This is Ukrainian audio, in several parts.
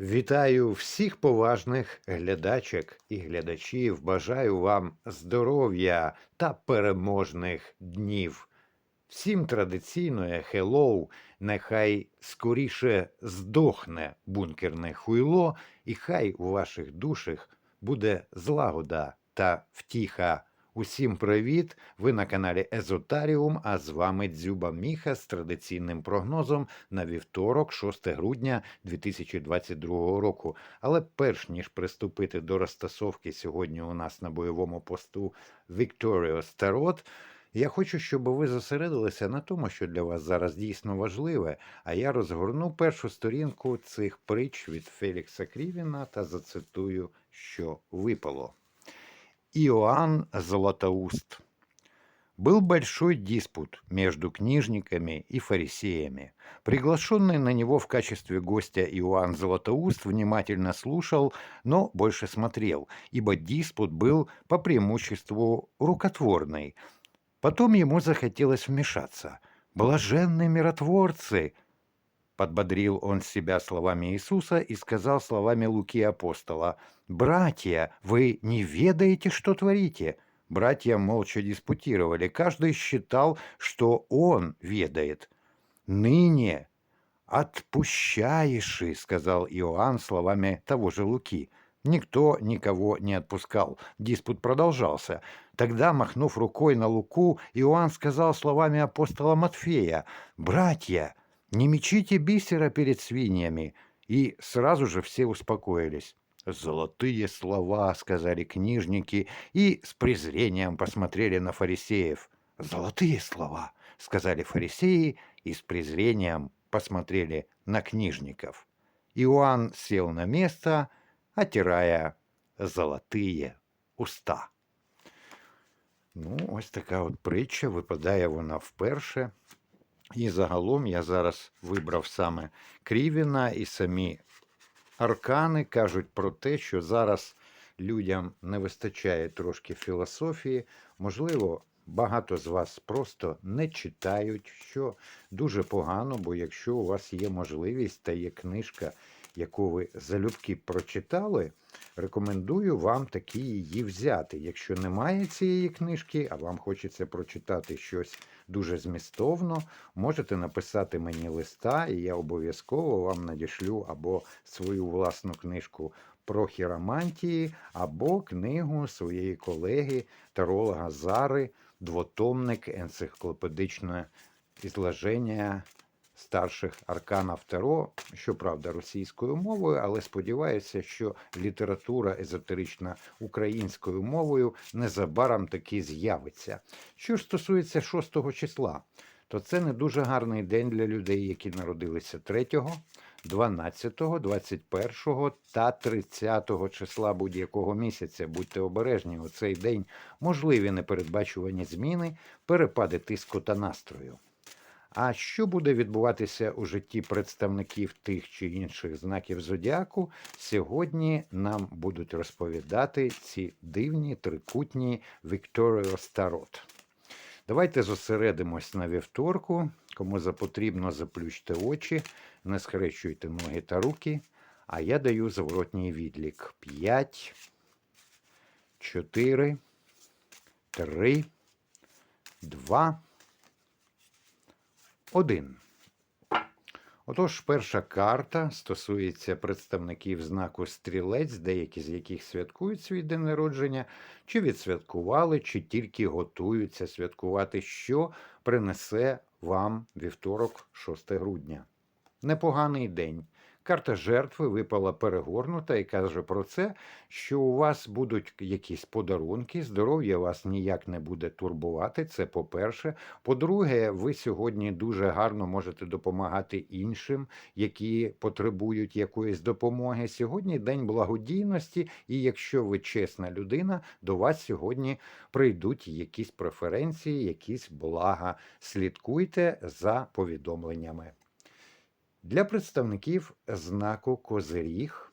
Вітаю всіх поважних глядачок і глядачів. Бажаю вам здоров'я та переможних днів. Всім традиційно хеллоу, нехай скоріше здохне бункерне хуйло, і хай у ваших душах буде злагода та втіха. Усім привіт! Ви на каналі Езотаріум, а з вами Дзюба Міха з традиційним прогнозом на вівторок, 6 грудня 2022 року. Але перш ніж приступити до розтасовки сьогодні у нас на бойовому посту Victorious Tarot, я хочу, щоб ви зосередилися на тому, що для вас зараз дійсно важливе, а я розгорну першу сторінку цих притч від Фелікса Крівіна та зацитую, що випало. Иоанн Златоуст. Был большой диспут между книжниками и фарисеями. Приглашенный на него в качестве гостя Иоанн Златоуст внимательно слушал, но больше смотрел, ибо диспут был по преимуществу рукотворный. Потом ему захотелось вмешаться. «Блаженные миротворцы!» Подбодрил он себя словами Иисуса и сказал словами Луки апостола, «Братья, вы не ведаете, что творите?» Братья молча диспутировали, каждый считал, что он ведает. «Ныне отпущаешь, — сказал Иоанн словами того же Луки. Никто никого не отпускал. Диспут продолжался. Тогда, махнув рукой на Луку, Иоанн сказал словами апостола Матфея, «Братья, не мечите бисера перед свиньями!» И сразу же все успокоились. «Золотые слова!» — сказали книжники и с презрением посмотрели на фарисеев. «Золотые слова!» — сказали фарисеи и с презрением посмотрели на книжников. Иоанн сел на место, отирая золотые уста. Ну, ось така от притча, випадає вона вперше. І загалом я зараз вибрав саме Крівіна і самі аркани кажуть про те, що зараз людям не вистачає трошки філософії. Можливо, багато з вас просто не читають, що дуже погано, бо якщо у вас є можливість та є книжка, яку ви залюбки прочитали, рекомендую вам таки її взяти. Якщо немає цієї книжки, а вам хочеться прочитати щось дуже змістовно, можете написати мені листа, і я обов'язково вам надішлю або свою власну книжку про хіромантії, або книгу своєї колеги таролога Зари, двотомник енциклопедичне ізложення старших арканів Таро, щоправда, російською мовою, але сподіваюся, що література езотерична українською мовою незабаром таки з'явиться. Що ж стосується 6 числа, то це не дуже гарний день для людей, які народилися 3, 12, 21 та 30 числа будь-якого місяця. Будьте обережні, у цей день можливі непередбачувані зміни, перепади тиску та настрою. А що буде відбуватися у житті представників тих чи інших знаків зодіаку, сьогодні нам будуть розповідати ці дивні трикутні Victorious Tarot. Давайте зосередимось на вівторку. Кому запотрібно, заплющте очі, не схрещуйте ноги та руки. А я даю зворотній відлік. 5, 4, 3, 2, один. Отож, перша карта стосується представників знаку стрілець, деякі з яких святкують свій день народження, чи відсвяткували, чи тільки готуються святкувати, що принесе вам вівторок, 6 грудня. Непоганий день. Карта жертви випала перегорнута і каже про це, що у вас будуть якісь подарунки, здоров'я вас ніяк не буде турбувати. Це по-перше. По-друге, ви сьогодні дуже гарно можете допомагати іншим, які потребують якоїсь допомоги. Сьогодні день благодійності, і якщо ви чесна людина, до вас сьогодні прийдуть якісь преференції, якісь блага. Слідкуйте за повідомленнями. Для представників знаку Козиріг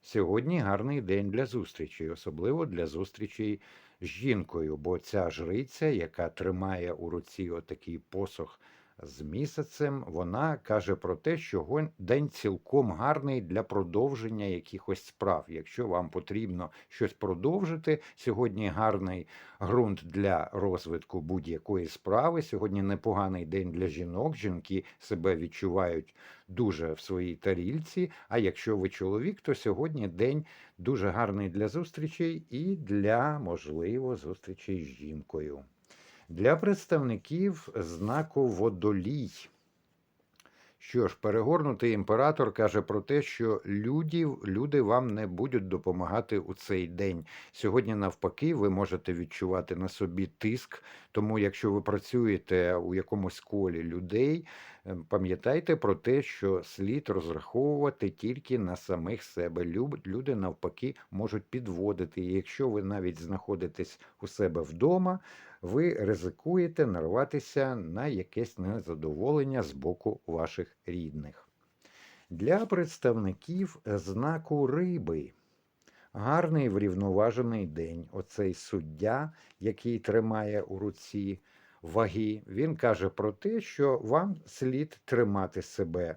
сьогодні гарний день для зустрічей, особливо для зустрічей з жінкою, бо ця жриця, яка тримає у руці отакий посох з місяцем. Вона каже про те, що день цілком гарний для продовження якихось справ. Якщо вам потрібно щось продовжити, сьогодні гарний ґрунт для розвитку будь-якої справи. Сьогодні непоганий день для жінок. Жінки себе відчувають дуже в своїй тарільці. А якщо ви чоловік, то сьогодні день дуже гарний для зустрічей і для, можливо, зустрічей з жінкою. Для представників знаку водолій. Що ж, перегорнутий імператор каже про те, що люди, люди вам не будуть допомагати у цей день. Сьогодні, навпаки, ви можете відчувати на собі тиск. Тому, якщо ви працюєте у якомусь колі людей, е, пам'ятайте про те, що слід розраховувати тільки на самих себе. Люди навпаки можуть підводити. І якщо ви навіть знаходитесь у себе вдома, ви ризикуєте нарватися на якесь незадоволення з боку ваших рідних. Для представників знаку риби гарний врівноважений день. Оцей суддя, який тримає у руці ваги, він каже про те, що вам слід тримати себе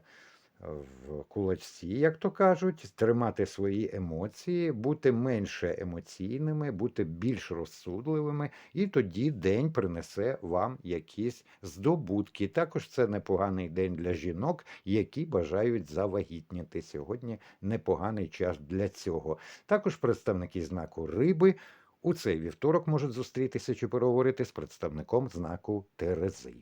в кулачці, як то кажуть, тримати свої емоції, бути менше емоційними, бути більш розсудливими, і тоді день принесе вам якісь здобутки. Також це непоганий день для жінок, які бажають завагітніти. Сьогодні непоганий час для цього. Також представники знаку риби. У цей вівторок можуть зустрітися чи переговорити з представником знаку Терези.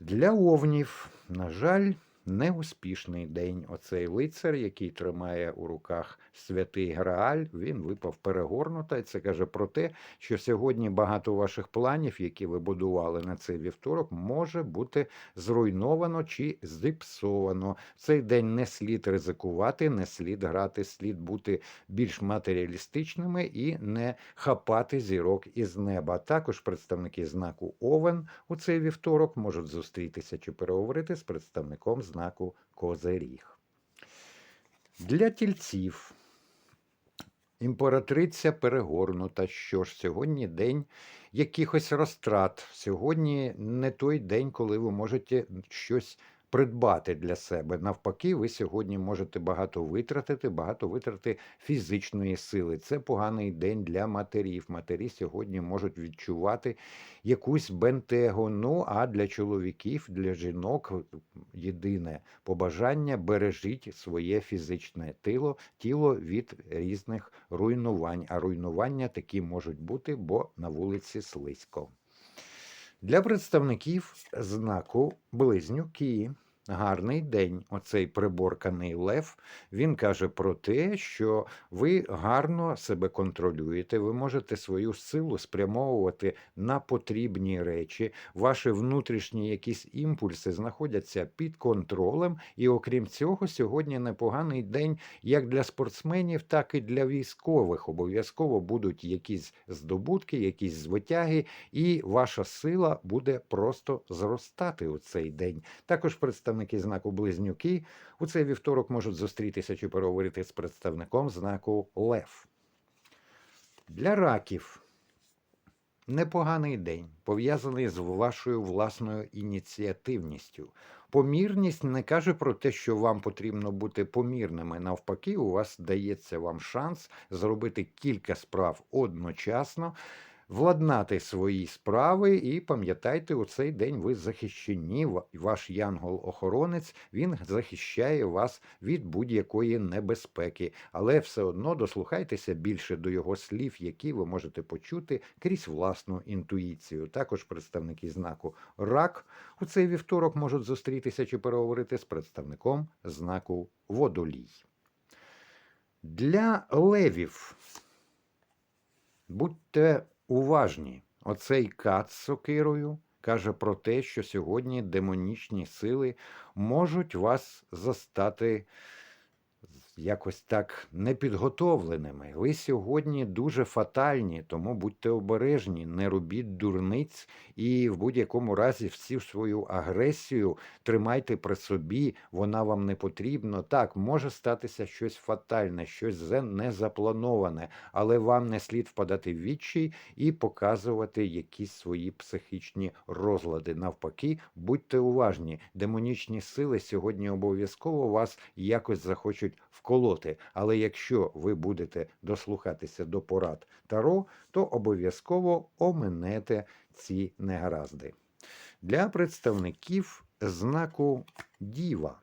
Для овнів, на жаль, неуспішний день. Оцей лицар, який тримає у руках святий Грааль, він випав перегорнуто. І Це каже про те, що сьогодні багато ваших планів, які ви будували на цей вівторок, може бути зруйновано чи зіпсовано. В цей день не слід ризикувати, не слід грати, слід бути більш матеріалістичними і не хапати зірок із неба. Також представники знаку Овен у цей вівторок можуть зустрітися чи переговорити з представником знаку Козиріг. Для тільців імператриця перегорнута. Що ж, сьогодні день якихось розтрат. Сьогодні не той день, коли ви можете щось придбати для себе. Навпаки, ви сьогодні можете багато витратити, багато витрати фізичної сили. Це поганий день для матерів. Матері сьогодні можуть відчувати якусь бентегу. Ну а для чоловіків, для жінок єдине побажання бережіть своє фізичне тіло, тіло від різних руйнувань. А руйнування такі можуть бути, бо на вулиці слизько. Для представників знаку близнюки. Гарний день, оцей приборканий лев. Він каже про те, що ви гарно себе контролюєте, ви можете свою силу спрямовувати на потрібні речі. Ваші внутрішні якісь імпульси знаходяться під контролем. І окрім цього, сьогодні непоганий день як для спортсменів, так і для військових. Обов'язково будуть якісь здобутки, якісь звитяги, і ваша сила буде просто зростати у цей день. Також представники знаку Близнюки у цей вівторок можуть зустрітися чи переговорити з представником знаку Лев. Для раків непоганий день, пов'язаний з вашою власною ініціативністю. Помірність не каже про те, що вам потрібно бути помірними. Навпаки, у вас дається вам шанс зробити кілька справ одночасно, владнати свої справи, і пам'ятайте, у цей день ви захищені. Ваш янгол-охоронець він захищає вас від будь-якої небезпеки, але все одно дослухайтеся більше до його слів, які ви можете почути крізь власну інтуїцію. Також представники знаку рак у цей вівторок можуть зустрітися чи переговорити з представником знаку водолій. Для левів будьте уважні. Оцей кат з сокирою каже про те, що сьогодні демонічні сили можуть вас застати якось так непідготовленими. Ви сьогодні дуже фатальні, тому будьте обережні, не робіть дурниць і в будь-якому разі всю свою агресію тримайте при собі, вона вам не потрібна. Так, може статися щось фатальне, щось незаплановане, але вам не слід впадати в відчай і показувати якісь свої психічні розлади. Навпаки, будьте уважні. Демонічні сили сьогодні обов'язково вас якось захочуть вколоти. Але якщо ви будете дослухатися до порад Таро, то обов'язково оминете ці негаразди. Для представників знаку Діва.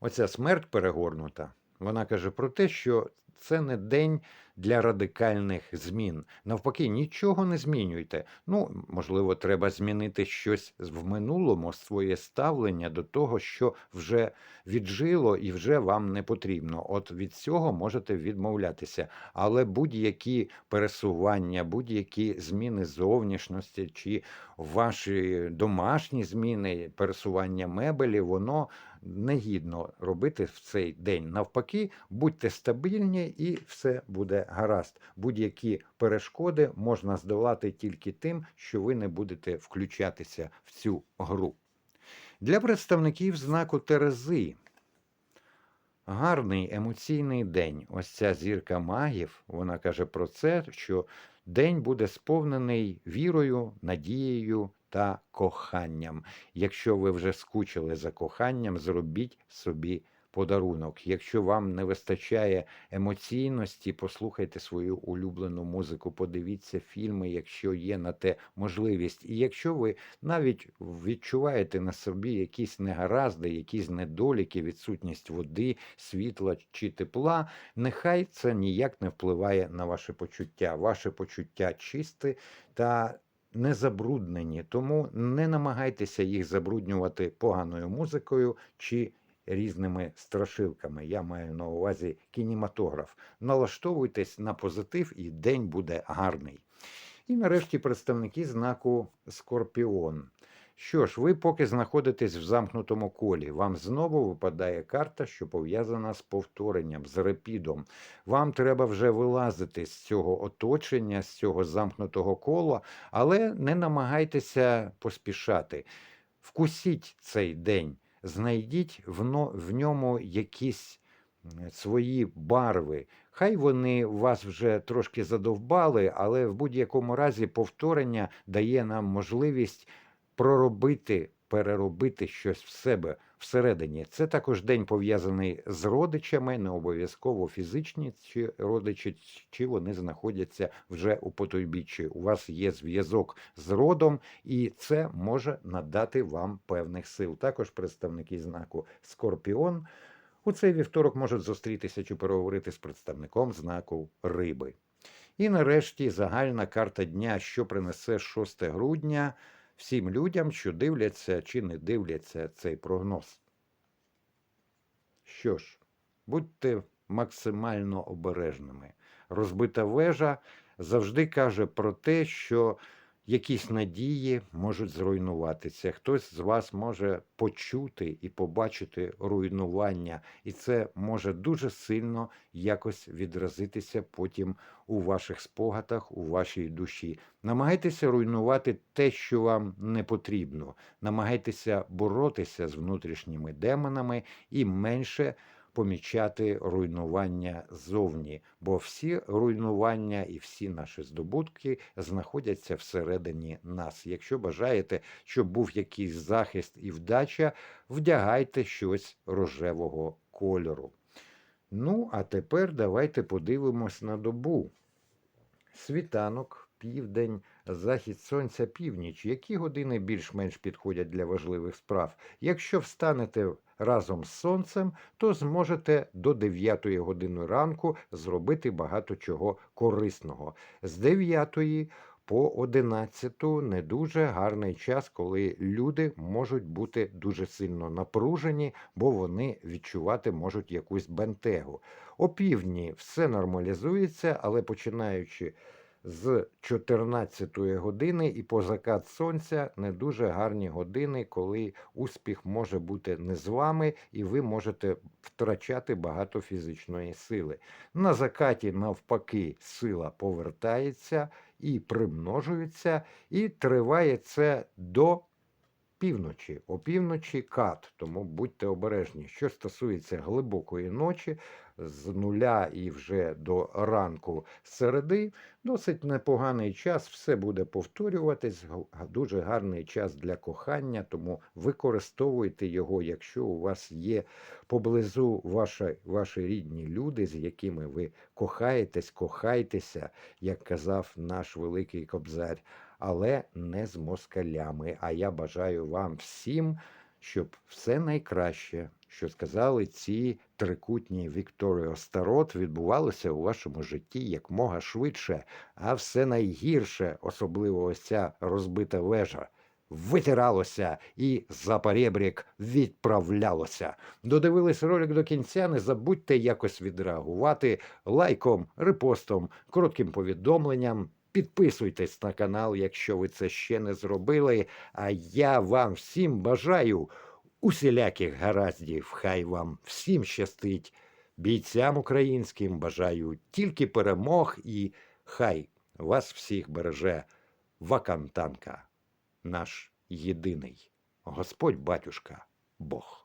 Оця смерть перегорнута. Вона каже про те, що це не день для радикальних змін. Навпаки, нічого не змінюйте. Ну, можливо, треба змінити щось в минулому, своє ставлення до того, що вже віджило і вже вам не потрібно. От від цього можете відмовлятися. Але будь-які пересування, будь-які зміни зовнішності чи ваші домашні зміни, пересування мебелі, воно негідно робити в цей день. Навпаки, будьте стабільні і все буде гаразд. Будь-які перешкоди можна здолати тільки тим, що ви не будете включатися в цю гру. Для представників знаку Терези гарний емоційний день. Ось ця зірка магів, вона каже про це, що день буде сповнений вірою, надією та коханням. Якщо ви вже скучили за коханням, зробіть собі подарунок. Якщо вам не вистачає емоційності, послухайте свою улюблену музику, подивіться фільми, якщо є на те можливість. І якщо ви навіть відчуваєте на собі якісь негаразди, якісь недоліки, відсутність води, світла чи тепла, нехай це ніяк не впливає на ваше почуття. Ваше почуття чисте та не забруднені, тому не намагайтеся їх забруднювати поганою музикою чи різними страшилками. Я маю на увазі кінематограф. Налаштовуйтесь на позитив, і день буде гарний. І нарешті представники знаку Скорпіон. Що ж, ви поки знаходитесь в замкнутому колі, вам знову випадає карта, що пов'язана з повторенням, з репідом. Вам треба вже вилазити з цього оточення, з цього замкнутого кола, але не намагайтеся поспішати. Вкусіть цей день, знайдіть в, ньому якісь свої барви. Хай вони вас вже трошки задовбали, але в будь-якому разі повторення дає нам можливість проробити, переробити щось в себе всередині. Це також день пов'язаний з родичами, не обов'язково фізичні чи родичі, чи вони знаходяться вже у потойбіччі. У вас є зв'язок з родом, і це може надати вам певних сил. Також представники знаку Скорпіон у цей вівторок можуть зустрітися чи переговорити з представником знаку Риби. І нарешті загальна карта дня, що принесе 6 грудня всім людям, що дивляться чи не дивляться цей прогноз. Що ж, будьте максимально обережними. Розбита вежа завжди каже про те, що якісь надії можуть зруйнуватися. Хтось з вас може почути і побачити руйнування, і це може дуже сильно якось відразитися потім у ваших спогадах, у вашій душі. Намагайтеся руйнувати те, що вам не потрібно. Намагайтеся боротися з внутрішніми демонами і менше помічати руйнування зовні, бо всі руйнування і всі наші здобутки знаходяться всередині нас. Якщо бажаєте, щоб був якийсь захист і вдача, вдягайте щось рожевого кольору. Ну, а тепер давайте подивимось на добу. Світанок, південь, захід сонця, північ. Які години більш-менш підходять для важливих справ? Якщо встанете разом з сонцем, то зможете до 9 години ранку зробити багато чого корисного. З 9 по 11 не дуже гарний час, коли люди можуть бути дуже сильно напружені, бо вони відчувати можуть якусь бентегу. О півдні все нормалізується, але починаючи з 14 години і по закат сонця не дуже гарні години, коли успіх може бути не з вами, і ви можете втрачати багато фізичної сили. На закаті, навпаки, сила повертається і примножується, і триває це до півночі. Опівночі кат, тому будьте обережні. Що стосується глибокої ночі, з нуля і вже до ранку середи, досить непоганий час, все буде повторюватись. Дуже гарний час для кохання, тому використовуйте його, якщо у вас є поблизу ваші, ваші рідні люди, з якими ви кохаєтесь, кохайтеся, як казав наш великий кобзар, але не з москалями. А я бажаю вам всім, щоб все найкраще, що сказали ці трикутні Вікторіо Старот, відбувалося у вашому житті якмога швидше, а все найгірше, особливо ось ця розбита вежа. Витиралося і за перебрік відправлялося. Додивились ролик до кінця. Не забудьте якось відреагувати лайком, репостом, коротким повідомленням. Підписуйтесь на канал, якщо ви це ще не зробили. А я вам всім бажаю усіляких гараздів. Хай вам всім щастить. Бійцям українським бажаю тільки перемог і хай вас всіх береже Вакантанка, наш єдиний Господь батюшка Бог.